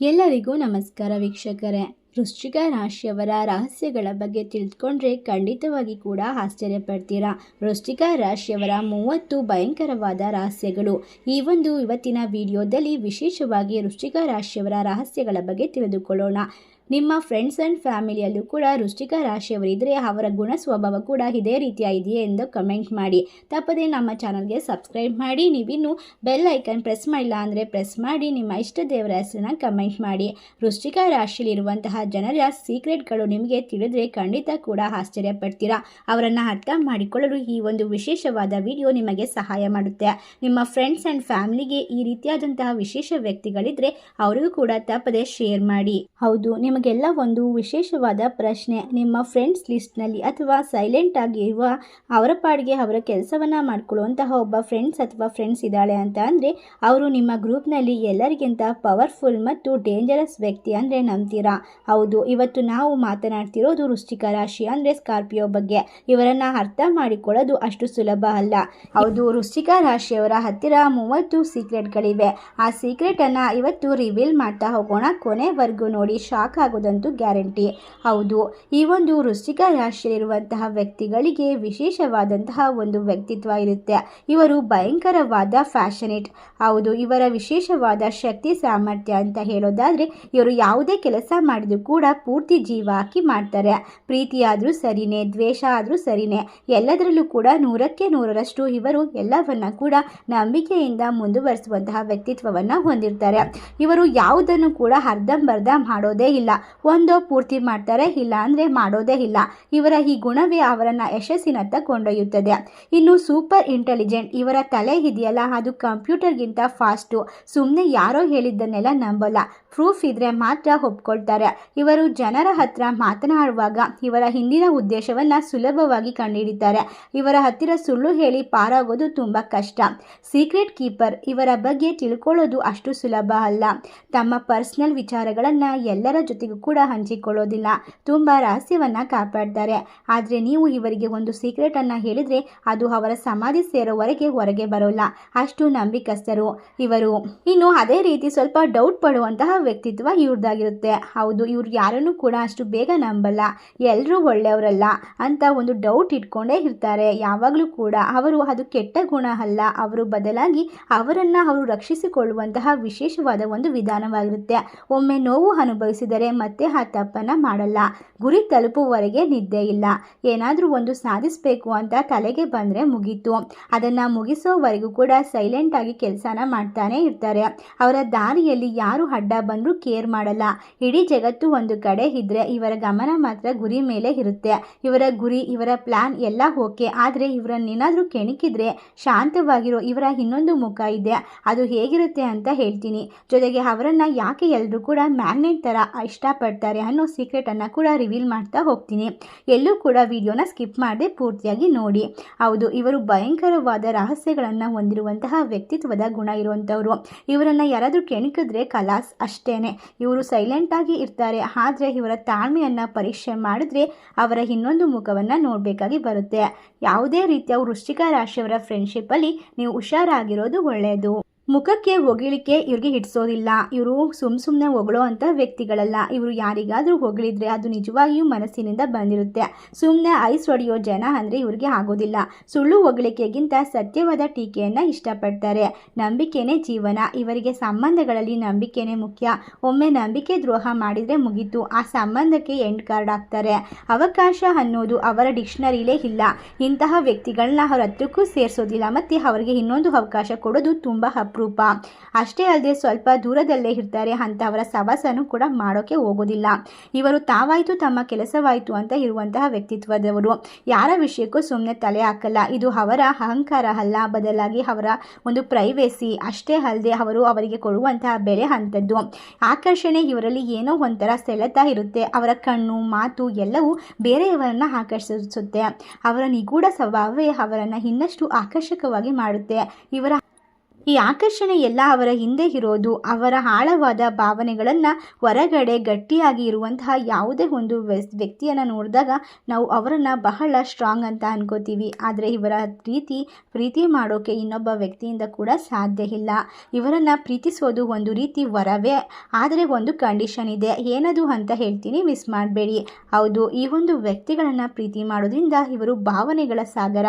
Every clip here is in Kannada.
ಎಲ್ಲರಿಗೂ ನಮಸ್ಕಾರ ವೀಕ್ಷಕರೇ. ವೃಶ್ಚಿಕ ರಾಶಿಯವರ ರಹಸ್ಯಗಳ ಬಗ್ಗೆ ತಿಳಿದುಕೊಂಡ್ರೆ ಖಂಡಿತವಾಗಿ ಕೂಡ ಆಶ್ಚರ್ಯ ಪಡ್ತೀರಾ ವೃಶ್ಚಿಕ ರಾಶಿಯವರ ಮೂವತ್ತು ಭಯಂಕರವಾದ ರಹಸ್ಯಗಳು. ಈ ಒಂದು ಇವತ್ತಿನ ವಿಡಿಯೋದಲ್ಲಿ ವಿಶೇಷವಾಗಿ ವೃಶ್ಚಿಕ ರಾಶಿಯವರ ರಹಸ್ಯಗಳ ಬಗ್ಗೆ ತಿಳಿದುಕೊಳ್ಳೋಣ. ನಿಮ್ಮ ಫ್ರೆಂಡ್ಸ್ ಆ್ಯಂಡ್ ಫ್ಯಾಮಿಲಿಯಲ್ಲೂ ಕೂಡ ವೃಶ್ಚಿಕ ರಾಶಿಯವರಿದ್ದರೆ ಅವರ ಗುಣ ಸ್ವಭಾವ ಕೂಡ ಇದೇ ರೀತಿಯ ಇದೆಯೇ ಎಂದು ಕಮೆಂಟ್ ಮಾಡಿ. ತಪ್ಪದೆ ನಮ್ಮ ಚಾನಲ್ಗೆ ಸಬ್ಸ್ಕ್ರೈಬ್ ಮಾಡಿ. ನೀವಿನ್ನು ಬೆಲ್ ಐಕನ್ ಪ್ರೆಸ್ ಮಾಡಿಲ್ಲ ಅಂದರೆ ಪ್ರೆಸ್ ಮಾಡಿ. ನಿಮ್ಮ ಇಷ್ಟ ದೇವರ ಹೆಸರನ್ನ ಕಮೆಂಟ್ ಮಾಡಿ. ವೃಶ್ಚಿಕ ರಾಶಿಯಲ್ಲಿರುವಂತಹ ಜನರ ಸೀಕ್ರೆಟ್ಗಳು ನಿಮಗೆ ತಿಳಿದ್ರೆ ಖಂಡಿತ ಕೂಡ ಆಶ್ಚರ್ಯ ಪಡ್ತೀರಾ. ಅವರನ್ನು ಅರ್ಥ ಮಾಡಿಕೊಳ್ಳಲು ಈ ಒಂದು ವಿಶೇಷವಾದ ವಿಡಿಯೋ ನಿಮಗೆ ಸಹಾಯ ಮಾಡುತ್ತೆ. ನಿಮ್ಮ ಫ್ರೆಂಡ್ಸ್ ಆ್ಯಂಡ್ ಫ್ಯಾಮಿಲಿಗೆ ಈ ರೀತಿಯಾದಂತಹ ವಿಶೇಷ ವ್ಯಕ್ತಿಗಳಿದ್ರೆ ಅವರಿಗೂ ಕೂಡ ತಪ್ಪದೇ ಶೇರ್ ಮಾಡಿ. ಹೌದು ನಿಮಗೆಲ್ಲ ಒಂದು ವಿಶೇಷವಾದ ಪ್ರಶ್ನೆ. ನಿಮ್ಮ ಫ್ರೆಂಡ್ಸ್ ಲಿಸ್ಟ್ನಲ್ಲಿ ಅಥವಾ ಸೈಲೆಂಟ್ ಆಗಿ ಇರುವ ಅವರ ಪಾಡಿಗೆ ಅವರ ಕೆಲಸವನ್ನು ಮಾಡಿಕೊಳ್ಳುವಂತಹ ಒಬ್ಬ ಫ್ರೆಂಡ್ಸ್ ಅಥವಾ ಫ್ರೆಂಡ್ಸ್ ಇದ್ದಾಳೆ ಅಂತ ಅಂದರೆ, ಅವರು ನಿಮ್ಮ ಗ್ರೂಪ್ನಲ್ಲಿ ಎಲ್ಲರಿಗಿಂತ ಪವರ್ಫುಲ್ ಮತ್ತು ಡೇಂಜರಸ್ ವ್ಯಕ್ತಿ ಅಂದರೆ ನಂಬ್ತೀರಾ? ಹೌದು, ಇವತ್ತು ನಾವು ಮಾತನಾಡ್ತಿರೋದು ವೃಶ್ಚಿಕ ರಾಶಿ ಅಂದರೆ ಸ್ಕಾರ್ಪಿಯೋ ಬಗ್ಗೆ. ಇವರನ್ನು ಅರ್ಥ ಮಾಡಿಕೊಳ್ಳೋದು ಅಷ್ಟು ಸುಲಭ ಅಲ್ಲ. ಹೌದು, ವೃಶ್ಚಿಕ ರಾಶಿಯವರ ಹತ್ತಿರ ಮೂವತ್ತು ಸೀಕ್ರೆಟ್ಗಳಿವೆ ಆ ಸೀಕ್ರೆಟನ್ನು ಇವತ್ತು ರಿವೀಲ್ ಮಾಡ್ತಾ ಹೋಗೋಣ ಕೊನೆವರೆಗೂ ನೋಡಿ. ಶಾಕ್ ಆಗೋದಂತೂ ಗ್ಯಾರಂಟಿ. ಹೌದು, ಈ ಒಂದು ವೃಶ್ಚಿಕ ರಾಶಿಯಲ್ಲಿರುವಂತಹ ವ್ಯಕ್ತಿಗಳಿಗೆ ವಿಶೇಷವಾದಂತಹ ಒಂದು ವ್ಯಕ್ತಿತ್ವ ಇರುತ್ತೆ. ಇವರು ಭಯಂಕರವಾದ ಫ್ಯಾಷನೇಟ್. ಹೌದು, ಇವರ ವಿಶೇಷವಾದ ಶಕ್ತಿ, ಸಾಮರ್ಥ್ಯ ಅಂತ ಹೇಳೋದಾದರೆ, ಇವರು ಯಾವುದೇ ಕೆಲಸ ಮಾಡಿದ್ರು ಕೂಡ ಪೂರ್ತಿ ಜೀವ ಹಾಕಿ ಮಾಡ್ತಾರೆ. ಪ್ರೀತಿಯಾದರೂ ಸರಿನೇ, ದ್ವೇಷ ಆದರೂ ಸರಿನೇ, ಎಲ್ಲದರಲ್ಲೂ ಕೂಡ ನೂರಕ್ಕೆ ನೂರರಷ್ಟು ಇವರು ಎಲ್ಲವನ್ನ ಕೂಡ ನಂಬಿಕೆಯಿಂದ ಮುಂದುವರಿಸುವಂತಹ ವ್ಯಕ್ತಿತ್ವವನ್ನು ಹೊಂದಿರ್ತಾರೆ. ಇವರು ಯಾವುದನ್ನು ಕೂಡ ಅರ್ಧಂಬರ್ಧ ಮಾಡೋದೇ ಇಲ್ಲ. ಒಂದೋ ಪೂರ್ತಿ ಮಾಡ್ತಾರೆ ಇಲ್ಲ ಅಂದರೆ ಮಾಡೋದೇ ಇಲ್ಲ. ಇವರ ಈ ಗುಣವೇ ಅವರನ್ನು ಯಶಸ್ಸಿನತ್ತ ಕೊಂಡೊಯ್ಯುತ್ತದೆ. ಇನ್ನು ಸೂಪರ್ ಇಂಟೆಲಿಜೆಂಟ್ ಇವರ ತಲೆ ಇದೆಯಲ್ಲ, ಅದು ಕಂಪ್ಯೂಟರ್ಗಿಂತ ಫಾಸ್ಟು. ಸುಮ್ಮನೆ ಯಾರೋ ಹೇಳಿದ್ದನ್ನೆಲ್ಲ ನಂಬಲ್ಲ. ಪ್ರೂಫ್ ಇದ್ರೆ ಮಾತ್ರ ಒಪ್ಕೊಳ್ತಾರೆ. ಇವರು ಜನರ ಹತ್ರ ಮಾತನಾಡುವಾಗ ಇವರ ಹಿಂದಿನ ಉದ್ದೇಶವನ್ನು ಸುಲಭವಾಗಿ ಕಂಡುಹಿಡಿತಾರೆ. ಇವರ ಹತ್ತಿರ ಸುಳ್ಳು ಹೇಳಿ ಪಾರಾಗೋದು ತುಂಬ ಕಷ್ಟ. ಸೀಕ್ರೆಟ್ ಕೀಪರ್ ಇವರ ಬಗ್ಗೆ ತಿಳ್ಕೊಳ್ಳೋದು ಅಷ್ಟು ಸುಲಭ ಅಲ್ಲ. ತಮ್ಮ ಪರ್ಸ್ನಲ್ ವಿಚಾರಗಳನ್ನು ಎಲ್ಲರ ಜೊತೆಗೂ ಕೂಡ ಹಂಚಿಕೊಳ್ಳೋದಿಲ್ಲ. ತುಂಬ ರಹಸ್ಯವನ್ನು ಕಾಪಾಡ್ತಾರೆ. ಆದರೆ ನೀವು ಇವರಿಗೆ ಒಂದು ಸೀಕ್ರೆಟನ್ನು ಹೇಳಿದರೆ ಅದು ಅವರ ಸಮಾಧಿ ಸೇರೋವರೆಗೆ ಹೊರಗೆ ಬರೋಲ್ಲ. ಅಷ್ಟು ನಂಬಿಕಸ್ಥರು. ಇವರು ಇನ್ನು ಅದೇ ರೀತಿ ಸ್ವಲ್ಪ ಡೌಟ್ ಪಡುವಂತಹ ವ್ಯಕ್ತಿತ್ವ ಇವ್ರದ್ದಾಗಿರುತ್ತೆ ಹೌದು, ಇವ್ರು ಯಾರನ್ನು ಕೂಡ ಅಷ್ಟು ಬೇಗ ನಂಬಲ್ಲ. ಎಲ್ಲರೂ ಒಳ್ಳೆಯವರಲ್ಲ ಅಂತ ಒಂದು ಡೌಟ್ ಇಟ್ಕೊಂಡೇ ಇರ್ತಾರೆ. ಯಾವಾಗಲೂ ಕೂಡ ಅವರು ಅದು ಕೆಟ್ಟ ಗುಣ ಅಲ್ಲ. ಅವರು ಬದಲಾಗಿ ಅವರನ್ನು ಅವರು ರಕ್ಷಿಸಿಕೊಳ್ಳುವಂತಹ ವಿಶೇಷವಾದ ಒಂದು ವಿಧಾನವಾಗಿರುತ್ತೆ. ಒಮ್ಮೆ ನೋವು ಅನುಭವಿಸಿದರೆ ಮತ್ತೆ ಆ ತಪ್ಪನ್ನು ಮಾಡಲ್ಲ. ಗುರಿ ತಲುಪುವವರೆಗೆ ನಿದ್ದೆ ಇಲ್ಲ. ಏನಾದರೂ ಒಂದು ಸಾಧಿಸಬೇಕು ಅಂತ ತಲೆಗೆ ಬಂದರೆ ಮುಗೀತು. ಅದನ್ನು ಮುಗಿಸೋವರೆಗೂ ಕೂಡ ಸೈಲೆಂಟಾಗಿ ಕೆಲಸನ ಮಾಡ್ತಾನೆ ಇರ್ತಾರೆ. ಅವರ ದಾರಿಯಲ್ಲಿ ಯಾರು ಅಡ್ಡ ಬಂದರೂ ಕೇರ್ ಮಾಡಲ್ಲ. ಇಡೀ ಜಗತ್ತು ಒಂದು ಕಡೆ ಇದ್ದರೆ ಇವರ ಗಮನ ಮಾತ್ರ ಗುರಿ ಮೇಲೆ ಇರುತ್ತೆ. ಇವರ ಗುರಿ, ಇವರ ಪ್ಲಾನ್ ಎಲ್ಲ ಓಕೆ ಆದರೆ ಇವರನ್ನೇನಾದರೂ ಕೆಣಕಿದ್ರೆ ಶಾಂತವಾಗಿರೋ ಇವರ ಇನ್ನೊಂದು ಮುಖ ಇದೆ. ಅದು ಹೇಗಿರುತ್ತೆ ಅಂತ ಹೇಳ್ತೀನಿ. ಜೊತೆಗೆ ಅವರನ್ನು ಯಾಕೆ ಎಲ್ಲರೂ ಕೂಡ ಮ್ಯಾಗ್ನೆಟ್ ಥರ ಇಷ್ಟಪಡ್ತಾರೆ ಅನ್ನೋ ಸೀಕ್ರೆಟನ್ನು ಕೂಡ ರಿವೀಲ್ ಮಾಡ್ತಾ ಹೋಗ್ತೀನಿ. ಎಲ್ಲೂ ಕೂಡ ವಿಡಿಯೋನ ಸ್ಕಿಪ್ ಮಾಡದೆ ಪೂರ್ತಿಯಾಗಿ ನೋಡಿ. ಹೌದು, ಇವರು ಭಯಂಕರವಾದ ರಹಸ್ಯಗಳನ್ನು ಹೊಂದಿರುವಂತಹ ವ್ಯಕ್ತಿತ್ವದ ಗುಣ ಇರುವಂಥವ್ರು. ಇವರನ್ನು ಯಾರಾದರೂ ಕೆಣಕಿದ್ರೆ ಕಲಾಸ್ ಅಷ್ಟೇ ಇವರು ಸೈಲೆಂಟಾಗಿ ಇರ್ತಾರೆ, ಆದರೆ ಇವರ ತಾಳ್ಮೆಯನ್ನು ಪರೀಕ್ಷೆ ಮಾಡಿದ್ರೆ ಅವರ ಇನ್ನೊಂದು ಮುಖವನ್ನು ನೋಡಬೇಕಾಗಿ ಬರುತ್ತೆ. ಯಾವುದೇ ರೀತಿಯ ವೃಶ್ಚಿಕ ರಾಶಿಯವರ ಫ್ರೆಂಡ್ಶಿಪ್ಪಲ್ಲಿ ನೀವು ಹುಷಾರಾಗಿರೋದು ಒಳ್ಳೆಯದು ಮುಖಕ್ಕೆ ಹೊಗಳಿಕೆ ಇವ್ರಿಗೆ ಹಿಡಿಸೋದಿಲ್ಲ. ಇವರು ಸುಮ್ಮ ಸುಮ್ಮನೆ ಹೊಗಳೋ ಅಂಥ ವ್ಯಕ್ತಿಗಳಲ್ಲ. ಇವರು ಯಾರಿಗಾದರೂ ಹೊಗಳಿದ್ರೆ ಅದು ನಿಜವಾಗಿಯೂ ಮನಸ್ಸಿನಿಂದ ಬಂದಿರುತ್ತೆ. ಸುಮ್ಮನೆ ಐಸ್ ಹೊಡೆಯೋ ಜನ ಅಂದರೆ ಇವ್ರಿಗೆ ಆಗೋದಿಲ್ಲ. ಸುಳ್ಳು ಹೊಗಳಿಕೆಗಿಂತ ಸತ್ಯವಾದ ಟೀಕೆಯನ್ನು ಇಷ್ಟಪಡ್ತಾರೆ. ನಂಬಿಕೆನೇ ಜೀವನ. ಇವರಿಗೆ ಸಂಬಂಧಗಳಲ್ಲಿ ನಂಬಿಕೆನೇ ಮುಖ್ಯ. ಒಮ್ಮೆ ನಂಬಿಕೆ ದ್ರೋಹ ಮಾಡಿದರೆ ಮುಗೀತು. ಆ ಸಂಬಂಧಕ್ಕೆ ಎಂಡ್ ಕಾರ್ಡ್ ಆಗ್ತಾರೆ ಅವಕಾಶ ಅನ್ನೋದು ಅವರ ಡಿಕ್ಷನರಿಲೇ ಇಲ್ಲ. ಇಂತಹ ವ್ಯಕ್ತಿಗಳನ್ನ ಅವ್ರ ಹತ್ರಕ್ಕೂ ಸೇರಿಸೋದಿಲ್ಲ. ಮತ್ತು ಅವರಿಗೆ ಇನ್ನೊಂದು ಅವಕಾಶ ಕೊಡೋದು ತುಂಬ ಅಪರೂಪ ಅಷ್ಟೇ ಅಲ್ಲದೆ ಸ್ವಲ್ಪ ದೂರದಲ್ಲೇ ಇರ್ತಾರೆ. ಅಂಥವರ ಸವಾಸನೂ ಕೂಡ ಮಾಡೋಕೆ ಹೋಗೋದಿಲ್ಲ. ಇವರು ತಾವಾಯಿತು ತಮ್ಮ ಕೆಲಸವಾಯಿತು ಅಂತ ಇರುವಂತಹ ವ್ಯಕ್ತಿತ್ವದವರು. ಯಾರ ವಿಷಯಕ್ಕೂ ಸುಮ್ಮನೆ ತಲೆ ಹಾಕಲ್ಲ. ಇದು ಅವರ ಅಹಂಕಾರ ಅಲ್ಲ. ಬದಲಾಗಿ ಅವರ ಒಂದು ಪ್ರೈವೇಸಿ ಅಷ್ಟೇ ಅಲ್ಲದೆ ಅವರು ಅವರಿಗೆ ಕೊಡುವಂತಹ ಬೆಲೆ ಅಂಥದ್ದು. ಆಕರ್ಷಣೆ ಇವರಲ್ಲಿ ಏನೋ ಒಂಥರ ಸೆಳೆತ ಇರುತ್ತೆ. ಅವರ ಕಣ್ಣು, ಮಾತು ಎಲ್ಲವೂ ಬೇರೆಯವರನ್ನ ಆಕರ್ಷಿಸುತ್ತೆ. ಅವರ ನಿಗೂಢ ಸ್ವಭಾವವೇ ಅವರನ್ನು ಇನ್ನಷ್ಟು ಆಕರ್ಷಕವಾಗಿ ಮಾಡುತ್ತೆ. ಇವರ ಈ ಆಕರ್ಷಣೆ ಎಲ್ಲ ಅವರ ಹಿಂದೆ ಇರೋದು, ಅವರ ಆಳವಾದ ಭಾವನೆಗಳನ್ನು ಹೊರಗಡೆ ಗಟ್ಟಿಯಾಗಿ ಇರುವಂತಹ ಯಾವುದೇ ಒಂದು ವ್ಯಕ್ತಿಯನ್ನು ನೋಡಿದಾಗ ನಾವು ಅವರನ್ನು ಬಹಳ ಸ್ಟ್ರಾಂಗ್ ಅಂತ ಅನ್ಕೋತೀವಿ. ಆದರೆ ಇವರ ರೀತಿ, ಪ್ರೀತಿ ಮಾಡೋಕೆ ಇನ್ನೊಬ್ಬ ವ್ಯಕ್ತಿಯಿಂದ ಕೂಡ ಸಾಧ್ಯ ಇಲ್ಲ. ಇವರನ್ನು ಪ್ರೀತಿಸೋದು ಒಂದು ರೀತಿ ವರವೇ. ಆದರೆ ಒಂದು ಕಂಡೀಷನ್ ಇದೆ. ಏನದು ಅಂತ ಹೇಳ್ತೀನಿ ಮಿಸ್ ಮಾಡಬೇಡಿ. ಹೌದು, ಈ ಒಂದು ವ್ಯಕ್ತಿಗಳನ್ನು ಪ್ರೀತಿ ಮಾಡೋದ್ರಿಂದ ಇವರು ಭಾವನೆಗಳ ಸಾಗರ.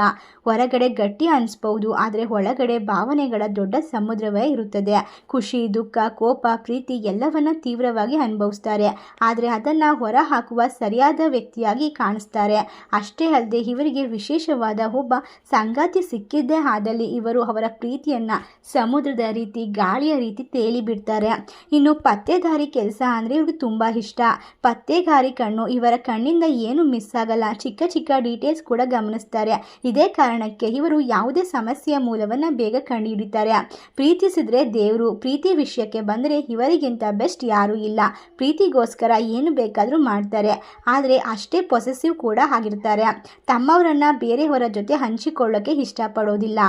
ಹೊರಗಡೆ ಗಟ್ಟಿ ಅನಿಸ್ಬೋದು, ಆದರೆ ಒಳಗಡೆ ಭಾವನೆಗಳ ಸಮುದ್ರವೇ ಇರುತ್ತದೆ. ಖುಷಿ, ದುಃಖ, ಕೋಪ, ಪ್ರೀತಿ ಎಲ್ಲವನ್ನ ತೀವ್ರವಾಗಿ ಅನುಭವಿಸ್ತಾರೆ. ಆದರೆ ಅದನ್ನು ಹೊರ ಹಾಕುವ ಸರಿಯಾದ ವ್ಯಕ್ತಿಯಾಗಿ ಕಾಣಿಸ್ತಾರೆ. ಅಷ್ಟೇ ಅಲ್ಲದೆ ಇವರಿಗೆ ವಿಶೇಷವಾದ ಒಬ್ಬ ಸಂಗಾತಿ ಸಿಕ್ಕಿದ್ದೇ ಆದಲ್ಲಿ ಇವರು ಅವರ ಪ್ರೀತಿಯನ್ನು ಸಮುದ್ರದ ರೀತಿ, ಗಾಳಿಯ ರೀತಿ ತೇಲಿ ಬಿಡ್ತಾರೆ. ಇನ್ನು ಪತ್ತೆದಾರಿ ಕೆಲಸ ಅಂದರೆ ಇವ್ರಿಗೆ ತುಂಬ ಇಷ್ಟ. ಪತ್ತೆಗಾರಿ ಕಣ್ಣು ಇವರ ಕಣ್ಣಿಂದ ಏನು ಮಿಸ್ ಆಗಲ್ಲ. ಚಿಕ್ಕ ಚಿಕ್ಕ ಡೀಟೇಲ್ಸ್ ಕೂಡ ಗಮನಿಸ್ತಾರೆ. ಇದೇ ಕಾರಣಕ್ಕೆ ಇವರು ಯಾವುದೇ ಸಮಸ್ಯೆಯ ಮೂಲವನ್ನು ಬೇಗ ಕಂಡುಹಿಡಿತಾರೆ. ಪ್ರೀತಿಸಿದ್ರೆ ದೇವರು, ಪ್ರೀತಿ ವಿಷಯಕ್ಕೆ ಬಂದರೆ ಇವರಿಗಿಂತ ಬೆಸ್ಟ್ ಯಾರೂ ಇಲ್ಲ. ಪ್ರೀತಿಗೋಸ್ಕರ ಏನು ಬೇಕಾದರೂ ಮಾಡ್ತಾರೆ. ಆದರೆ ಅಷ್ಟೇ ಪೊಸೆಸಿವ್ ಕೂಡ ಆಗಿರ್ತಾರೆ. ತಮ್ಮವರನ್ನು ಬೇರೆಯವರ ಜೊತೆ ಹಂಚಿಕೊಳ್ಳೋಕ್ಕೆ ಇಷ್ಟಪಡೋದಿಲ್ಲ.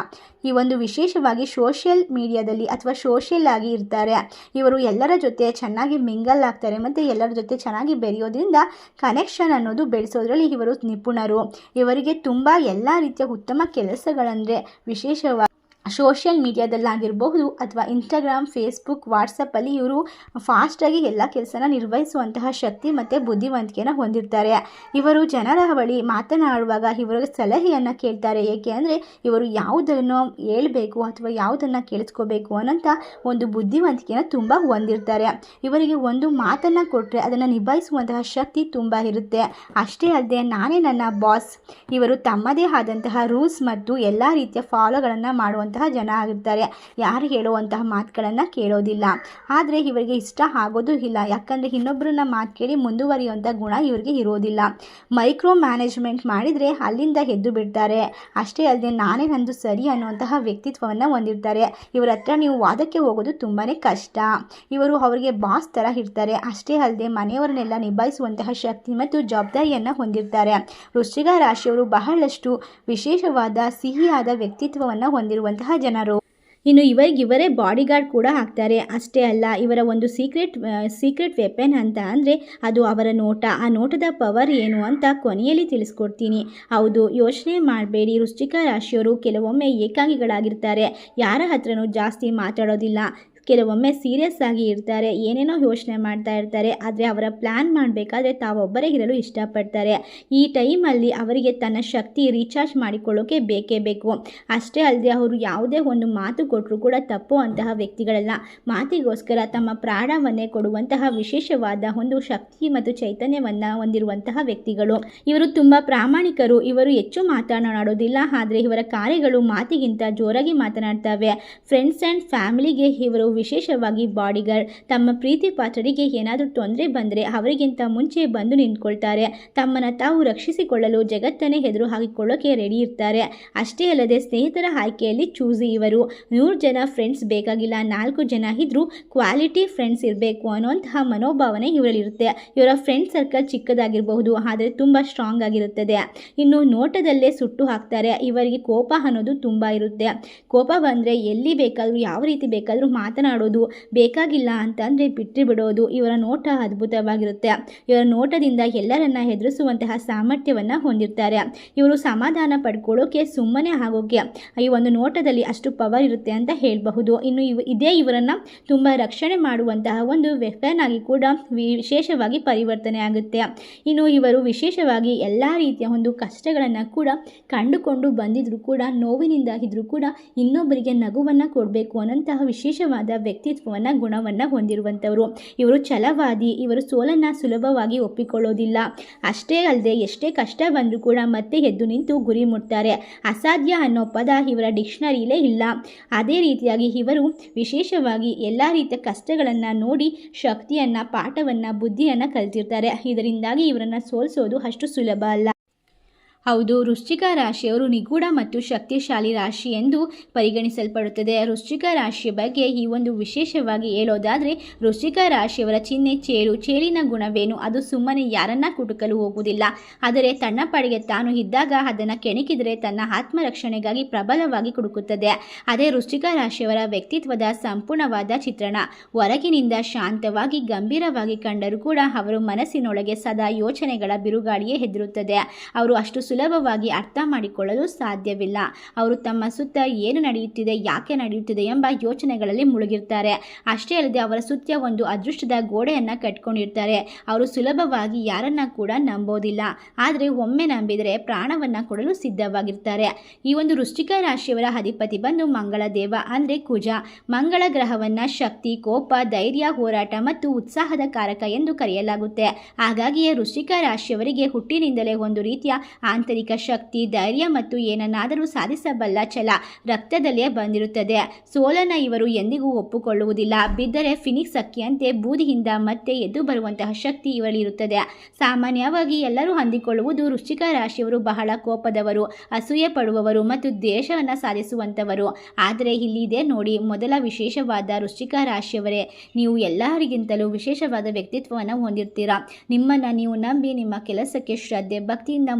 ಈ ಒಂದು ವಿಶೇಷವಾಗಿ ಸೋಷಿಯಲ್ ಮೀಡಿಯಾದಲ್ಲಿ ಅಥವಾ ಸೋಷಿಯಲ್ ಆಗಿ ಇರ್ತಾರೆ. ಇವರು ಎಲ್ಲರ ಜೊತೆ ಚೆನ್ನಾಗಿ ಮಿಂಗಲ್ ಆಗ್ತಾರೆ ಮತ್ತು ಎಲ್ಲರ ಜೊತೆ ಚೆನ್ನಾಗಿ ಬೆರೆಯೋದ್ರಿಂದ ಕನೆಕ್ಷನ್ ಅನ್ನೋದು ಬೆಳೆಸೋದ್ರಲ್ಲಿ ಇವರು ನಿಪುಣರು. ಇವರಿಗೆ ತುಂಬ ಎಲ್ಲ ರೀತಿಯ ಉತ್ತಮ ಕೆಲಸಗಳಂದರೆ ವಿಶೇಷವಾಗಿ ಸೋಷಿಯಲ್ ಮೀಡಿಯಾದಲ್ಲಾಗಿರಬಹುದು ಅಥವಾ ಇನ್ಸ್ಟಾಗ್ರಾಮ್ ಫೇಸ್ಬುಕ್ ವಾಟ್ಸಪ್ಪಲ್ಲಿ ಇವರು ಫಾಸ್ಟಾಗಿ ಎಲ್ಲ ಕೆಲಸನ ನಿರ್ವಹಿಸುವಂತಹ ಶಕ್ತಿ ಮತ್ತು ಬುದ್ಧಿವಂತಿಕೆಯನ್ನು ಹೊಂದಿರ್ತಾರೆ. ಇವರು ಜನರ ಬಳಿ ಮಾತನಾಡುವಾಗ ಇವರ ಸಲಹೆಯನ್ನು ಕೇಳ್ತಾರೆ. ಏಕೆ ಅಂದರೆ ಇವರು ಯಾವುದನ್ನು ಹೇಳಬೇಕು ಅಥವಾ ಯಾವುದನ್ನು ಕೇಳಿಸ್ಕೋಬೇಕು ಅನ್ನೋಂಥ ಒಂದು ಬುದ್ಧಿವಂತಿಕೆಯನ್ನು ತುಂಬ ಹೊಂದಿರ್ತಾರೆ. ಇವರಿಗೆ ಒಂದು ಮಾತನ್ನು ಕೊಟ್ಟರೆ ಅದನ್ನು ನಿಭಾಯಿಸುವಂತಹ ಶಕ್ತಿ ತುಂಬ ಇರುತ್ತೆ. ಅಷ್ಟೇ ಅಲ್ಲದೆ ನಾನೇ ನನ್ನ ಬಾಸ್ ಇವರು ತಮ್ಮದೇ ಆದಂತಹ ರೂಲ್ಸ್ ಮತ್ತು ಎಲ್ಲ ರೀತಿಯ ಫಾಲೋಗಳನ್ನು ಮಾಡುವಂತಹ ಜನ ಆಗಿರ್ತಾರೆ. ಯಾರು ಹೇಳುವಂತಹ ಮಾತುಗಳನ್ನು ಕೇಳೋದಿಲ್ಲ. ಆದರೆ ಇವರಿಗೆ ಇಷ್ಟ ಆಗೋದು ಇಲ್ಲ. ಯಾಕಂದರೆ ಇನ್ನೊಬ್ಬರನ್ನ ಮಾತು ಕೇಳಿ ಮುಂದುವರಿಯುವಂಥ ಗುಣ ಇವರಿಗೆ ಇರೋದಿಲ್ಲ. ಮೈಕ್ರೋ ಮ್ಯಾನೇಜ್ಮೆಂಟ್ ಮಾಡಿದರೆ ಅಲ್ಲಿಂದ ಎದ್ದು ಬಿಡ್ತಾರೆ. ಅಷ್ಟೇ ಅಲ್ಲದೆ ನಾನೇ ನಂದು ಸರಿ ಅನ್ನುವಂತಹ ವ್ಯಕ್ತಿತ್ವವನ್ನು ಹೊಂದಿರ್ತಾರೆ. ಇವರ ಹತ್ರ ನೀವು ವಾದಕ್ಕೆ ಹೋಗೋದು ತುಂಬಾ ಕಷ್ಟ. ಇವರು ಅವರಿಗೆ ಬಾಸ್ ಥರ ಇರ್ತಾರೆ. ಅಷ್ಟೇ ಅಲ್ಲದೆ ಮನೆಯವರನ್ನೆಲ್ಲ ನಿಭಾಯಿಸುವಂತಹ ಶಕ್ತಿ ಮತ್ತು ಜವಾಬ್ದಾರಿಯನ್ನು ಹೊಂದಿರ್ತಾರೆ. ವೃಶ್ಚಿಕ ರಾಶಿಯವರು ಬಹಳಷ್ಟು ವಿಶೇಷವಾದ ಸಿಹಿಯಾದ ವ್ಯಕ್ತಿತ್ವವನ್ನು ಹೊಂದಿರುವಂತಹ ಜನರು. ಇನ್ನು ಇವರಿಗಿವರೇ ಬಾಡಿಗಾರ್ಡ್ ಕೂಡ ಹಾಕ್ತಾರೆ. ಅಷ್ಟೇ ಅಲ್ಲ, ಇವರ ಒಂದು ಸೀಕ್ರೆಟ್ ಸೀಕ್ರೆಟ್ ವೆಪನ್ ಅಂತ ಅಂದರೆ ಅದು ಅವರ ನೋಟ. ಆ ನೋಟದ ಪವರ್ ಏನು ಅಂತ ಕೊನೆಯಲ್ಲಿ ತಿಳಿಸ್ಕೊಡ್ತೀನಿ. ಹೌದು, ಯೋಚನೆ ಮಾಡಬೇಡಿ. ವೃಶ್ಚಿಕ ರಾಶಿಯವರು ಕೆಲವೊಮ್ಮೆ ಏಕಾಂಗಿಗಳಾಗಿರ್ತಾರೆ. ಯಾರ ಹತ್ರನೂ ಜಾಸ್ತಿ ಮಾತಾಡೋದಿಲ್ಲ. ಕೆಲವೊಮ್ಮೆ ಸೀರಿಯಸ್ ಆಗಿ ಇರ್ತಾರೆ, ಏನೇನೋ ಯೋಚನೆ ಮಾಡ್ತಾ ಇರ್ತಾರೆ, ಆದರೆ ಅವರ ಪ್ಲ್ಯಾನ್ ಮಾಡಬೇಕಾದ್ರೆ ತಾವೊಬ್ಬರೇ ಇರಲು ಇಷ್ಟಪಡ್ತಾರೆ. ಈ ಟೈಮಲ್ಲಿ ಅವರಿಗೆ ತನ್ನ ಶಕ್ತಿ ರೀಚಾರ್ಜ್ ಮಾಡಿಕೊಳ್ಳೋಕೆ ಬೇಕೇ ಬೇಕು. ಅಷ್ಟೇ ಅಲ್ಲದೆ ಅವರು ಯಾವುದೇ ಒಂದು ಮಾತು ಕೊಟ್ಟರು ಕೂಡ ತಪ್ಪುವಂತಹ ವ್ಯಕ್ತಿಗಳಲ್ಲ. ಮಾತಿಗೋಸ್ಕರ ತಮ್ಮ ಪ್ರಾಣವನ್ನೇ ಕೊಡುವಂತಹ ವಿಶೇಷವಾದ ಒಂದು ಶಕ್ತಿ ಮತ್ತು ಚೈತನ್ಯವನ್ನು ಹೊಂದಿರುವಂತಹ ವ್ಯಕ್ತಿಗಳು. ಇವರು ತುಂಬ ಪ್ರಾಮಾಣಿಕರು. ಇವರು ಹೆಚ್ಚು ಮಾತನಾಡೋದಿಲ್ಲ, ಆದರೆ ಇವರ ಕಾರ್ಯಗಳು ಮಾತಿಗಿಂತ ಜೋರಾಗಿ ಮಾತನಾಡ್ತವೆ. ಫ್ರೆಂಡ್ಸ್ ಆ್ಯಂಡ್ ಫ್ಯಾಮಿಲಿಗೆ ಇವರು ವಿಶೇಷವಾಗಿ ಬಾಡಿಗಾರ್ಡ್ ತಮ್ಮ ಪ್ರೀತಿ ಪಾತ್ರರಿಗೆ ಏನಾದರೂ ತೊಂದರೆ ಬಂದರೆ ಅವರಿಗಿಂತ ಮುಂಚೆ ಬಂದು ನಿಂತ್ಕೊಳ್ತಾರೆ. ತಮ್ಮನ್ನು ತಾವು ರಕ್ಷಿಸಿಕೊಳ್ಳಲು ಜಗತ್ತನ್ನೇ ಎದುರು ಹಾಕಿಕೊಳ್ಳೋಕೆ ರೆಡಿ ಇರ್ತಾರೆ. ಅಷ್ಟೇ ಅಲ್ಲದೆ ಸ್ನೇಹಿತರ ಆಯ್ಕೆಯಲ್ಲಿ ಚೂಸಿ ಇವರು. ನೂರು ಜನ ಫ್ರೆಂಡ್ಸ್ ಬೇಕಾಗಿಲ್ಲ, ನಾಲ್ಕು ಜನ ಇದ್ದರೂ ಕ್ವಾಲಿಟಿ ಫ್ರೆಂಡ್ಸ್ ಇರಬೇಕು ಅನ್ನೋಂತಹ ಮನೋಭಾವನೆ ಇವರಲ್ಲಿರುತ್ತೆ. ಇವರ ಫ್ರೆಂಡ್ ಸರ್ಕಲ್ ಚಿಕ್ಕದಾಗಿರಬಹುದು, ಆದರೆ ತುಂಬ ಸ್ಟ್ರಾಂಗ್ ಆಗಿರುತ್ತದೆ. ಇನ್ನು ನೋಟದಲ್ಲೇ ಸುಟ್ಟು ಹಾಕ್ತಾರೆ. ಇವರಿಗೆ ಕೋಪ ಅನ್ನೋದು ತುಂಬ ಇರುತ್ತೆ. ಕೋಪ ಬಂದರೆ ಎಲ್ಲಿ ಬೇಕಾದರೂ, ಯಾವ ರೀತಿ ಬೇಕಾದರೂ ಮಾತನಾಡೋದು ಬೇಕಾಗಿಲ್ಲ ಅಂತಂದರೆ ಬಿಟ್ಟು ಬಿಡೋದು ಇವರ ನೋಟ ಅದ್ಭುತವಾಗಿರುತ್ತೆ. ಇವರ ನೋಟದಿಂದ ಎಲ್ಲರನ್ನ ಹೆದರಿಸುವಂತಹ ಸಾಮರ್ಥ್ಯವನ್ನು ಹೊಂದಿರ್ತಾರೆ. ಇವರು ಸಮಾಧಾನ ಪಡ್ಕೊಳ್ಳೋಕೆ ಸುಮ್ಮನೆ ಆಗೋಕೆ ಈ ಒಂದು ನೋಟದಲ್ಲಿ ಅಷ್ಟು ಪವರ್ ಇರುತ್ತೆ ಅಂತ ಹೇಳಬಹುದು. ಇನ್ನು ಇವ ಇದೇ ಇವರನ್ನು ತುಂಬ ರಕ್ಷಣೆ ಮಾಡುವಂತಹ ಒಂದು ವೆಫನ್ ಆಗಿ ಕೂಡ ವಿಶೇಷವಾಗಿ ಪರಿವರ್ತನೆ ಆಗುತ್ತೆ. ಇನ್ನು ಇವರು ವಿಶೇಷವಾಗಿ ಎಲ್ಲ ರೀತಿಯ ಒಂದು ಕಷ್ಟಗಳನ್ನು ಕೂಡ ಕಂಡುಕೊಂಡು ಬಂದಿದ್ರು ಕೂಡ, ನೋವಿನಿಂದ ಇದ್ರೂ ಕೂಡ ಇನ್ನೊಬ್ಬರಿಗೆ ನಗುವನ್ನು ಕೊಡಬೇಕು ಅನ್ನೋಂತಹ ವಿಶೇಷವಾದ ವ್ಯಕ್ತಿತ್ವವನ್ನು, ಗುಣವನ್ನು ಹೊಂದಿರುವಂಥವರು. ಇವರು ಛಲವಾದಿ, ಇವರು ಸೋಲನ್ನು ಸುಲಭವಾಗಿ ಒಪ್ಪಿಕೊಳ್ಳೋದಿಲ್ಲ. ಅಷ್ಟೇ ಅಲ್ಲದೆ ಎಷ್ಟೇ ಕಷ್ಟ ಬಂದರೂ ಕೂಡ ಮತ್ತೆ ಎದ್ದು ನಿಂತು ಗುರಿ ಮುಟ್ತಾರೆ. ಅಸಾಧ್ಯ ಅನ್ನೋ ಪದ ಇವರ ಡಿಕ್ಷನರಿಲೇ ಇಲ್ಲ. ಅದೇ ರೀತಿಯಾಗಿ ಇವರು ವಿಶೇಷವಾಗಿ ಎಲ್ಲ ರೀತಿಯ ಕಷ್ಟಗಳನ್ನು ನೋಡಿ ಶಕ್ತಿಯನ್ನು, ಪಾಠವನ್ನು, ಬುದ್ಧಿಯನ್ನು ಕಲಿತಿರ್ತಾರೆ. ಇದರಿಂದಾಗಿ ಇವರನ್ನು ಸೋಲಿಸೋದು ಅಷ್ಟು ಸುಲಭ ಅಲ್ಲ. ಹೌದು, ವೃಶ್ಚಿಕ ರಾಶಿಯವರು ನಿಗೂಢ ಮತ್ತು ಶಕ್ತಿಶಾಲಿ ರಾಶಿ ಎಂದು ಪರಿಗಣಿಸಲ್ಪಡುತ್ತದೆ. ವೃಶ್ಚಿಕ ರಾಶಿಯ ಬಗ್ಗೆ ಈ ಒಂದು ವಿಶೇಷವಾಗಿ ಹೇಳೋದಾದರೆ, ವೃಶ್ಚಿಕ ರಾಶಿಯವರ ಚಿಹ್ನೆ ಚೇಳು, ಚೇಳಿನ ಗುಣವೇನು ಅದು ಸುಮ್ಮನೆ ಯಾರನ್ನ ಕುಟುಕಲು ಹೋಗುವುದಿಲ್ಲ. ಆದರೆ ತನ್ನ ಪಡೆಗೆ ತಾನು ಇದ್ದಾಗ ಅದನ್ನು ಕೆಣಕಿದರೆ ತನ್ನ ಆತ್ಮರಕ್ಷಣೆಗಾಗಿ ಪ್ರಬಲವಾಗಿ ಕುಡುಕುತ್ತದೆ ಅದೇ ವೃಶ್ಚಿಕ ರಾಶಿಯವರ ವ್ಯಕ್ತಿತ್ವದ ಸಂಪೂರ್ಣವಾದ ಚಿತ್ರಣ. ಹೊರಗಿನಿಂದ ಶಾಂತವಾಗಿ, ಗಂಭೀರವಾಗಿ ಕಂಡರೂ ಕೂಡ ಅವರು ಮನಸ್ಸಿನೊಳಗೆ ಸದಾ ಯೋಚನೆಗಳ ಬಿರುಗಾಳಿಯೇ ಹೆದರುತ್ತದೆ. ಅವರು ಅಷ್ಟು ಸುಲಭವಾಗಿ ಅರ್ಥ ಮಾಡಿಕೊಳ್ಳಲು ಸಾಧ್ಯವಿಲ್ಲ. ಅವರು ತಮ್ಮ ಸುತ್ತ ಏನು ನಡೆಯುತ್ತಿದೆ, ಯಾಕೆ ನಡೆಯುತ್ತಿದೆ ಎಂಬ ಯೋಚನೆಗಳಲ್ಲಿ ಮುಳುಗಿರ್ತಾರೆ. ಅಷ್ಟೇ ಅಲ್ಲದೆ ಅವರ ಸುತ್ತ ಒಂದು ಅದೃಷ್ಟದ ಗೋಡೆಯನ್ನು ಕಟ್ಕೊಂಡಿರ್ತಾರೆ. ಅವರು ಸುಲಭವಾಗಿ ಯಾರನ್ನ ಕೂಡ ನಂಬೋದಿಲ್ಲ. ಆದರೆ ಒಮ್ಮೆ ನಂಬಿದರೆ ಪ್ರಾಣವನ್ನು ಕೊಡಲು ಸಿದ್ಧವಾಗಿರ್ತಾರೆ. ಈ ಒಂದು ವೃಶ್ಚಿಕ ರಾಶಿಯವರ ಅಧಿಪತಿ ಬಂದು ಮಂಗಳ ದೇವ ಅಂದರೆ ಕುಜ. ಮಂಗಳ ಗ್ರಹವನ್ನು ಶಕ್ತಿ, ಕೋಪ, ಧೈರ್ಯ, ಹೋರಾಟ ಮತ್ತು ಉತ್ಸಾಹದ ಕಾರಕ ಎಂದು ಕರೆಯಲಾಗುತ್ತೆ. ಹಾಗಾಗಿಯೇ ವೃಶ್ಚಿಕ ರಾಶಿಯವರಿಗೆ ಹುಟ್ಟಿನಿಂದಲೇ ಒಂದು ರೀತಿಯ ಆಂತರಿಕ ಶಕ್ತಿ, ಧೈರ್ಯ ಮತ್ತು ಏನನ್ನಾದರೂ ಸಾಧಿಸಬಲ್ಲ ಛಲ ರಕ್ತದಲ್ಲೇ ಬಂದಿರುತ್ತದೆ. ಸೋಲನ ಇವರು ಎಂದಿಗೂ ಒಪ್ಪಿಕೊಳ್ಳುವುದಿಲ್ಲ. ಬಿದ್ದರೆ ಫಿನಿಕ್ಸ್ ಅಕ್ಕಿಯಂತೆ ಬೂದಿಯಿಂದ ಮತ್ತೆ ಎದ್ದು ಬರುವಂತಹ ಶಕ್ತಿ ಇವರಲ್ಲಿರುತ್ತದೆ ಸಾಮಾನ್ಯವಾಗಿ ಎಲ್ಲರೂ ಹೊಂದಿಕೊಳ್ಳುವುದು ವೃಶ್ಚಿಕ ರಾಶಿಯವರು ಬಹಳ ಕೋಪದವರು ಅಸೂಯೆ ಪಡುವವರು ಮತ್ತು ದೇಶವನ್ನು ಸಾಧಿಸುವಂಥವರು. ಆದರೆ ಇಲ್ಲಿದೆ ನೋಡಿ, ಮೊದಲ ವಿಶೇಷವಾದ ವೃಶ್ಚಿಕ ರಾಶಿಯವರೇ, ನೀವು ಎಲ್ಲರಿಗಿಂತಲೂ ವಿಶೇಷವಾದ ವ್ಯಕ್ತಿತ್ವವನ್ನು ಹೊಂದಿರ್ತೀರಾ? ನಿಮ್ಮನ್ನು ನೀವು ನಂಬಿ ನಿಮ್ಮ ಕೆಲಸಕ್ಕೆ ಶ್ರದ್ಧೆ, ಭಕ್ತಿಯಿಂದ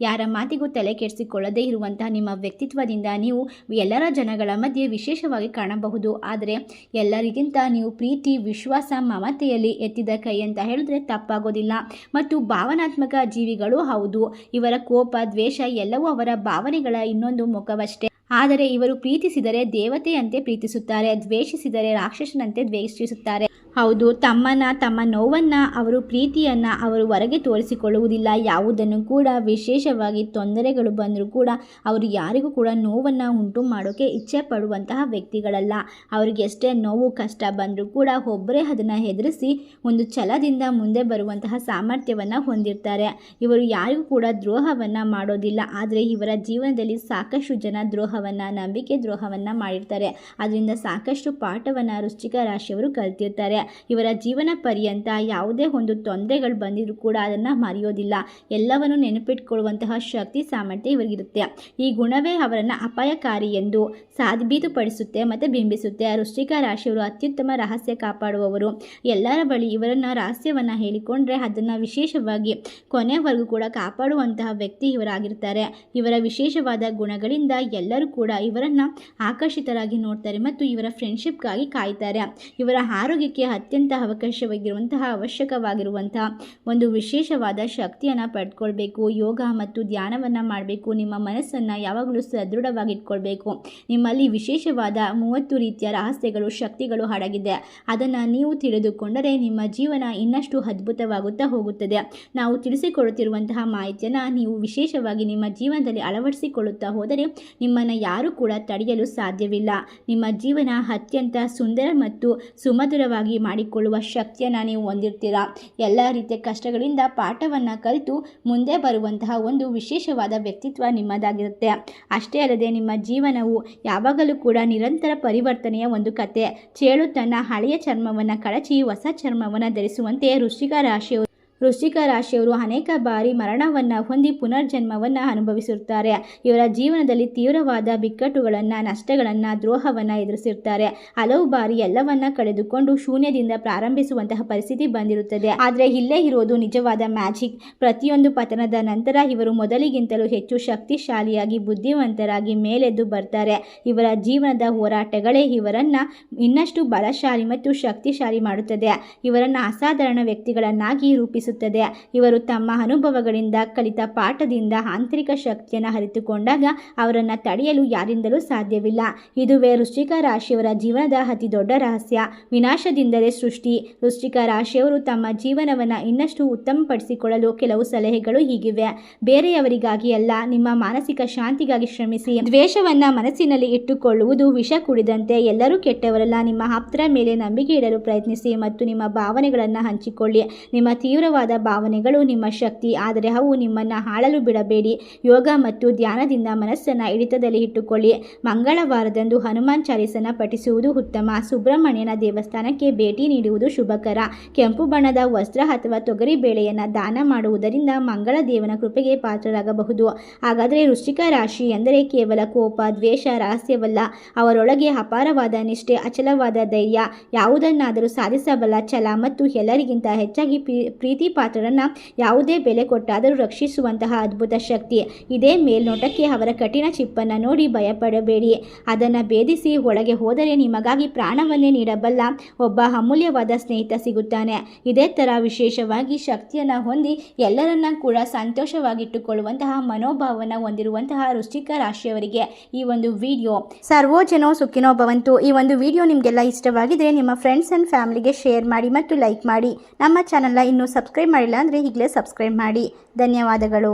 ಯಾರ ಮಾತಿಗೂ ತಲೆ ಕೆಡಿಸಿಕೊಳ್ಳದೇ ಇರುವಂತಹ ನಿಮ್ಮ ವ್ಯಕ್ತಿತ್ವದಿಂದ ನೀವು ಎಲ್ಲರ ಜನಗಳ ಮಧ್ಯೆ ವಿಶೇಷವಾಗಿ ಕಾಣಬಹುದು. ಆದರೆ ಎಲ್ಲರಿಗಿಂತ ನೀವು ಪ್ರೀತಿ, ವಿಶ್ವಾಸ, ಮಮತೆಯಲ್ಲಿ ಎತ್ತಿದ ಕೈ ಅಂತ ಹೇಳಿದ್ರೆ ತಪ್ಪಾಗೋದಿಲ್ಲ. ಮತ್ತು ಭಾವನಾತ್ಮಕ ಜೀವಿಗಳು ಹೌದು. ಇವರ ಕೋಪ, ದ್ವೇಷ ಎಲ್ಲವೂ ಅವರ ಭಾವನೆಗಳ ಇನ್ನೊಂದು ಮುಖವಷ್ಟೇ. ಆದರೆ ಇವರು ಪ್ರೀತಿಸಿದರೆ ದೇವತೆಯಂತೆ ಪ್ರೀತಿಸುತ್ತಾರೆ, ದ್ವೇಷಿಸಿದರೆ ರಾಕ್ಷಸನಂತೆ ದ್ವೇಷಿಸುತ್ತಾರೆ. ಹೌದು, ತಮ್ಮನ ತಮ್ಮ ನೋವನ್ನು ಅವರು ಪ್ರೀತಿಯನ್ನು ಅವರು ಹೊರಗೆ ತೋರಿಸಿಕೊಳ್ಳುವುದಿಲ್ಲ. ಯಾವುದನ್ನು ಕೂಡ, ವಿಶೇಷವಾಗಿ ತೊಂದರೆಗಳು ಬಂದರೂ ಕೂಡ ಅವರು ಯಾರಿಗೂ ಕೂಡ ನೋವನ್ನು ಉಂಟು ಮಾಡೋಕ್ಕೆ ಇಚ್ಛೆ ಪಡುವಂತಹ ವ್ಯಕ್ತಿಗಳಲ್ಲ. ಅವರಿಗೆ ಎಷ್ಟೇ ನೋವು, ಕಷ್ಟ ಬಂದರೂ ಕೂಡ ಒಬ್ಬರೇ ಅದನ್ನು ಹೆದರಿಸಿ ಒಂದು ಛಲದಿಂದ ಮುಂದೆ ಬರುವಂತಹ ಸಾಮರ್ಥ್ಯವನ್ನು ಹೊಂದಿರ್ತಾರೆ. ಇವರು ಯಾರಿಗೂ ಕೂಡ ದ್ರೋಹವನ್ನು ಮಾಡೋದಿಲ್ಲ. ಆದರೆ ಇವರ ಜೀವನದಲ್ಲಿ ಸಾಕಷ್ಟು ಜನ ದ್ರೋಹವನ್ನು, ನಂಬಿಕೆ ದ್ರೋಹವನ್ನು ಮಾಡಿರ್ತಾರೆ. ಅದರಿಂದ ಸಾಕಷ್ಟು ಪಾಠವನ್ನು ರುಚಿಕ ರಾಶಿಯವರು ಕಲ್ತಿರ್ತಾರೆ. ಇವರ ಜೀವನ ಪರ್ಯಂತ ಯಾವುದೇ ಒಂದು ತೊಂದರೆಗಳು ಬಂದಿದ್ರೂ ಕೂಡ ಅದನ್ನು ಮರೆಯೋದಿಲ್ಲ. ಎಲ್ಲವನ್ನು ನೆನಪಿಟ್ಕೊಳ್ಳುವಂತಹ ಶಕ್ತಿ, ಸಾಮರ್ಥ್ಯ ಇವರಿಗಿರುತ್ತೆ. ಈ ಗುಣವೇ ಅವರನ್ನು ಅಪಾಯಕಾರಿ ಎಂದು ಸಾಬೀತುಪಡಿಸುತ್ತೆ ಮತ್ತು ಬಿಂಬಿಸುತ್ತೆ. ವೃಶ್ಚಿಕ ರಾಶಿಯವರು ಅತ್ಯುತ್ತಮ ರಹಸ್ಯ ಕಾಪಾಡುವವರು. ಎಲ್ಲರ ಬಳಿ ಇವರನ್ನು ರಹಸ್ಯವನ್ನು ಹೇಳಿಕೊಂಡ್ರೆ ಅದನ್ನು ವಿಶೇಷವಾಗಿ ಕೊನೆವರೆಗೂ ಕೂಡ ಕಾಪಾಡುವಂತಹ ವ್ಯಕ್ತಿ ಇವರಾಗಿರ್ತಾರೆ. ಇವರ ವಿಶೇಷವಾದ ಗುಣಗಳಿಂದ ಎಲ್ಲರೂ ಕೂಡ ಇವರನ್ನು ಆಕರ್ಷಿತರಾಗಿ ನೋಡ್ತಾರೆ ಮತ್ತು ಇವರ ಫ್ರೆಂಡ್ಶಿಪ್ಗಾಗಿ ಕಾಯ್ತಾರೆ. ಇವರ ಆರೋಗ್ಯಕ್ಕೆ ಅತ್ಯಂತ ಅವಕಾಶವಾಗಿರುವಂತಹ ಅವಶ್ಯಕವಾಗಿರುವಂತಹ ಒಂದು ವಿಶೇಷವಾದ ಶಕ್ತಿಯನ್ನು ಪಡ್ಕೊಳ್ಬೇಕು. ಯೋಗ ಮತ್ತು ಧ್ಯಾನವನ್ನು ಮಾಡಬೇಕು. ನಿಮ್ಮ ಮನಸ್ಸನ್ನು ಯಾವಾಗಲೂ ಸದೃಢವಾಗಿ ಇಟ್ಕೊಳ್ಬೇಕು ನಿಮ್ಮಲ್ಲಿ ವಿಶೇಷವಾದ ಮೂವತ್ತು ರೀತಿಯ ರಹಸ್ಯಗಳು, ಶಕ್ತಿಗಳು ಅಡಗಿದೆ ಅದನ್ನು ನೀವು ತಿಳಿದುಕೊಂಡರೆ ನಿಮ್ಮ ಜೀವನ ಇನ್ನಷ್ಟು ಅದ್ಭುತವಾಗುತ್ತಾ ಹೋಗುತ್ತದೆ. ನಾವು ತಿಳಿಸಿಕೊಡುತ್ತಿರುವಂತಹ ಮಾಹಿತಿಯನ್ನು ನೀವು ವಿಶೇಷವಾಗಿ ನಿಮ್ಮ ಜೀವನದಲ್ಲಿ ಅಳವಡಿಸಿಕೊಳ್ಳುತ್ತಾ ಹೋದರೆ ನಿಮ್ಮನ್ನು ಯಾರೂ ಕೂಡ ತಡೆಯಲು ಸಾಧ್ಯವಿಲ್ಲ. ನಿಮ್ಮ ಜೀವನ ಅತ್ಯಂತ ಸುಂದರ ಮತ್ತು ಸುಮಧುರವಾಗಿ ಮಾಡಿಕೊಳ್ಳುವ ಶಕ್ತಿಯನ್ನು ನೀವು ಹೊಂದಿರ್ತೀರಾ? ಎಲ್ಲ ರೀತಿಯ ಕಷ್ಟಗಳಿಂದ ಪಾಠವನ್ನು ಕಲಿತು ಮುಂದೆ ಬರುವಂತಹ ಒಂದು ವಿಶೇಷವಾದ ವ್ಯಕ್ತಿತ್ವ ನಿಮ್ಮದಾಗಿರುತ್ತೆ. ಅಷ್ಟೇ ಅಲ್ಲದೆ ನಿಮ್ಮ ಜೀವನವು ಯಾವಾಗಲೂ ಕೂಡ ನಿರಂತರ ಪರಿವರ್ತನೆಯ ಒಂದು ಕತೆ ಚೇಳು ತನ್ನ ಹಳೆಯ ಚರ್ಮವನ್ನು ಕಳಚಿ ಹೊಸ ಚರ್ಮವನ್ನು ಧರಿಸುವಂತೆ ವೃಶ್ಚಿಕ ರಾಶಿಯವರು ವೃಶ್ಚಿಕ ರಾಶಿಯವರು ಅನೇಕ ಬಾರಿ ಮರಣವನ್ನು ಹೊಂದಿ ಪುನರ್ಜನ್ಮವನ್ನು ಅನುಭವಿಸಿರುತ್ತಾರೆ. ಇವರ ಜೀವನದಲ್ಲಿ ತೀವ್ರವಾದ ಬಿಕ್ಕಟ್ಟುಗಳನ್ನು, ನಷ್ಟಗಳನ್ನು, ದ್ರೋಹವನ್ನು ಎದುರಿಸಿರುತ್ತಾರೆ. ಹಲವು ಬಾರಿ ಎಲ್ಲವನ್ನ ಕಳೆದುಕೊಂಡು ಶೂನ್ಯದಿಂದ ಪ್ರಾರಂಭಿಸುವಂತಹ ಪರಿಸ್ಥಿತಿ ಬಂದಿರುತ್ತದೆ. ಆದರೆ ಇಲ್ಲೇ ಇರೋದು ನಿಜವಾದ ಮ್ಯಾಜಿಕ್. ಪ್ರತಿಯೊಂದು ಪತನದ ನಂತರ ಇವರು ಮೊದಲಿಗಿಂತಲೂ ಹೆಚ್ಚು ಶಕ್ತಿಶಾಲಿಯಾಗಿ, ಬುದ್ಧಿವಂತರಾಗಿ ಮೇಲೆದ್ದು ಬರ್ತಾರೆ. ಇವರ ಜೀವನದ ಹೋರಾಟಗಳೇ ಇವರನ್ನ ಇನ್ನಷ್ಟು ಬಲಶಾಲಿ ಮತ್ತು ಶಕ್ತಿಶಾಲಿ ಮಾಡುತ್ತದೆ. ಇವರನ್ನ ಅಸಾಧಾರಣ ವ್ಯಕ್ತಿಗಳನ್ನಾಗಿ ರೂಪಿಸುತ್ತದೆ ಇವರು ತಮ್ಮ ಅನುಭವಗಳಿಂದ, ಕಲಿತ ಪಾಠದಿಂದ ಆಂತರಿಕ ಶಕ್ತಿಯನ್ನು ಅರಿತುಕೊಂಡಾಗ ಅವರನ್ನು ತಡೆಯಲು ಯಾರಿಂದಲೂ ಸಾಧ್ಯವಿಲ್ಲ. ಇದುವೇ ವೃಶ್ಚಿಕ ರಾಶಿಯವರ ಜೀವನದ ಅತಿ ದೊಡ್ಡ ರಹಸ್ಯ. ವಿನಾಶದಿಂದಲೇ ಸೃಷ್ಟಿ. ವೃಶ್ಚಿಕ ರಾಶಿಯವರು ತಮ್ಮ ಜೀವನವನ್ನು ಇನ್ನಷ್ಟು ಉತ್ತಮಪಡಿಸಿಕೊಳ್ಳಲು ಕೆಲವು ಸಲಹೆಗಳು ಹೀಗಿವೆ. ಬೇರೆಯವರಿಗಾಗಿ ಅಲ್ಲ, ನಿಮ್ಮ ಮಾನಸಿಕ ಶಾಂತಿಗಾಗಿ ಶ್ರಮಿಸಿ. ದ್ವೇಷವನ್ನ ಮನಸ್ಸಿನಲ್ಲಿ ಇಟ್ಟುಕೊಳ್ಳುವುದು ವಿಷ ಕುಡಿದಂತೆ. ಎಲ್ಲರೂ ಕೆಟ್ಟವರಲ್ಲ. ನಿಮ್ಮ ಆಪ್ತರ ಮೇಲೆ ನಂಬಿಕೆ ಇಡಲು ಪ್ರಯತ್ನಿಸಿ ಮತ್ತು ನಿಮ್ಮ ಭಾವನೆಗಳನ್ನು ಹಂಚಿಕೊಳ್ಳಿ. ನಿಮ್ಮ ತೀವ್ರವಾದ ಅದ್ಭುತವಾದ ಭಾವನೆಗಳು, ನಿಮ್ಮ ಶಕ್ತಿ, ಆದರೆ ಅವು ನಿಮ್ಮನ್ನು ಹಾಳಲು ಬಿಡಬೇಡಿ. ಯೋಗ ಮತ್ತು ಧ್ಯಾನದಿಂದ ಮನಸ್ಸನ್ನು ಹಿಡಿತದಲ್ಲಿ ಇಟ್ಟುಕೊಳ್ಳಿ. ಮಂಗಳವಾರದಂದು ಹನುಮಾನ್ ಚಾಲಿಸನ ಪಠಿಸುವುದು ಉತ್ತಮ. ಸುಬ್ರಹ್ಮಣ್ಯನ ದೇವಸ್ಥಾನಕ್ಕೆ ಭೇಟಿ ನೀಡುವುದು ಶುಭಕರ. ಕೆಂಪು ಬಣ್ಣದ ವಸ್ತ್ರ ಅಥವಾ ತೊಗರಿ ಬೇಳೆಯನ್ನು ದಾನ ಮಾಡುವುದರಿಂದ ಮಂಗಳ ದೇವನ ಕೃಪೆಗೆ ಪಾತ್ರರಾಗಬಹುದು. ಹಾಗಾದರೆ ವೃಶ್ಚಿಕ ರಾಶಿ ಎಂದರೆ ಕೇವಲ ಕೋಪ, ದ್ವೇಷ, ರಹಸ್ಯವಲ್ಲ. ಅವರೊಳಗೆ ಅಪಾರವಾದ ನಿಷ್ಠೆ, ಅಚಲವಾದ ಧೈರ್ಯ. ಯಾವುದನ್ನಾದರೂ ಸಾಧಿಸಬಲ್ಲ ಛಲ ಮತ್ತು ಎಲ್ಲರಿಗಿಂತ ಹೆಚ್ಚಾಗಿ ಪ್ರೀ- ಪ್ರೀತಿ ಪಾತ್ರರನ್ನ ಯಾವುದೇ ಬೆಲೆ ಕೊಟ್ಟಾದರೂ ರಕ್ಷಿಸುವಂತಹ ಅದ್ಭುತ ಶಕ್ತಿ. ಇದೇ ಮೇಲ್ನೋಟಕ್ಕೆ ಅವರ ಕಠಿಣ ಚಿಪ್ಪನ್ನು ನೋಡಿ ಭಯಪಡಬೇಡಿ. ಅದನ್ನು ಭೇದಿಸಿ ಒಳಗೆ ಹೋದರೆ ನಿಮಗಾಗಿ ಪ್ರಾಣವನ್ನೇ ನೀಡಬಲ್ಲ ಒಬ್ಬ ಅಮೂಲ್ಯವಾದ ಸ್ನೇಹಿತ ಸಿಗುತ್ತಾನೆ. ಇದೇ ಥರ ವಿಶೇಷವಾಗಿ ಶಕ್ತಿಯನ್ನು ಹೊಂದಿ ಎಲ್ಲರನ್ನ ಕೂಡ ಸಂತೋಷವಾಗಿಟ್ಟುಕೊಳ್ಳುವಂತಹ ಮನೋಭಾವವನ್ನು ಹೊಂದಿರುವಂತಹ ವೃಶ್ಚಿಕ ರಾಶಿಯವರಿಗೆ ಈ ಒಂದು ವಿಡಿಯೋ. ಸರ್ವೋಜನೋ ಸುಖಿನೋ ಭವಂತು. ಈ ಒಂದು ವಿಡಿಯೋ ನಿಮಗೆಲ್ಲ ಇಷ್ಟವಾಗಿದ್ರೆ ನಿಮ್ಮ ಫ್ರೆಂಡ್ಸ್ ಆ್ಯಂಡ್ ಫ್ಯಾಮಿಲಿಗೆ ಶೇರ್ ಮಾಡಿ ಮತ್ತು ಲೈಕ್ ಮಾಡಿ. ನಮ್ಮ ಚಾನಲ್ನ ಇನ್ನೂ ಸಬ್ಸ್ಕ್ರೈಬ್ ಮಾಡಿಲ್ಲ ಅಂದರೆ ಈಗಲೇ ಸಬ್ಸ್ಕ್ರೈಬ್ ಮಾಡಿ. ಧನ್ಯವಾದಗಳು.